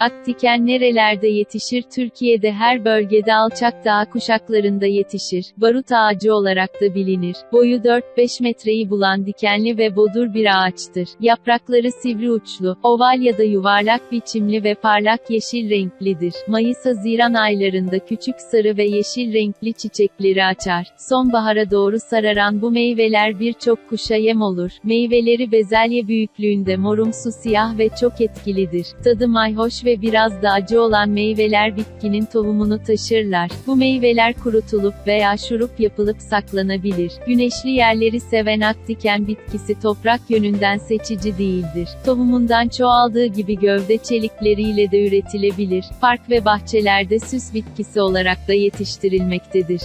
Aktiken nerelerde yetişir? Türkiye'de her bölgede alçak dağ kuşaklarında yetişir. Barut ağacı olarak da bilinir. Boyu 4-5 metreyi bulan dikenli ve bodur bir ağaçtır. Yaprakları sivri uçlu, oval ya da yuvarlak biçimli ve parlak yeşil renklidir. Mayıs-Haziran aylarında küçük sarı ve yeşil renkli çiçekleri açar. Sonbahara doğru sararan bu meyveler birçok kuşa yem olur. Meyveleri bezelye büyüklüğünde morumsu siyah ve çok etkilidir. Tadı mayhoş ve biraz da acı olan meyveler bitkinin tohumunu taşırlar. Bu meyveler kurutulup veya şurup yapılıp saklanabilir. Güneşli yerleri seven aktiken bitkisi toprak yönünden seçici değildir. Tohumundan çoğaldığı gibi gövde çelikleriyle de üretilebilir. Park ve bahçelerde süs bitkisi olarak da yetiştirilmektedir.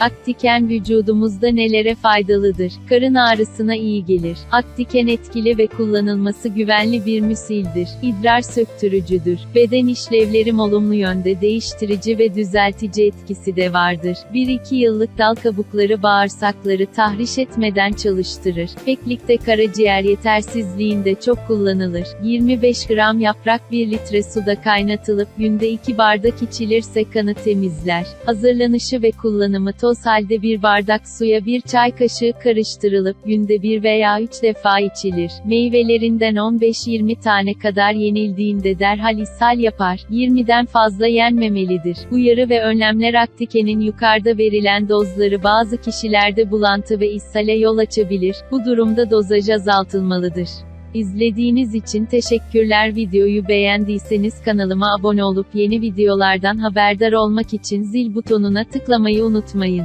Aktiken vücudumuzda nelere faydalıdır? Karın ağrısına iyi gelir. Aktiken etkili ve kullanılması güvenli bir müsildir. İdrar söktürücüdür. Beden işlevlerim olumlu yönde değiştirici ve düzeltici etkisi de vardır. 1-2 yıllık dal kabukları bağırsakları tahriş etmeden çalıştırır. Peklikte karaciğer yetersizliğinde çok kullanılır. 25 gram yaprak 1 litre suda kaynatılıp günde 2 bardak içilirse kanı temizler. Hazırlanışı ve kullanımı toz halde bir bardak suya bir çay kaşığı karıştırılıp günde bir veya üç defa içilir. Meyvelerinden 15-20 tane kadar yenildiğinde derhal ishal yapar. 20'den fazla yenmemelidir. Uyarı ve önlemler aktikenin yukarıda verilen dozları bazı kişilerde bulantı ve ishale yol açabilir. Bu durumda dozaj azaltılmalıdır. İzlediğiniz için teşekkürler. Videoyu beğendiyseniz kanalıma abone olup yeni videolardan haberdar olmak için zil butonuna tıklamayı unutmayın.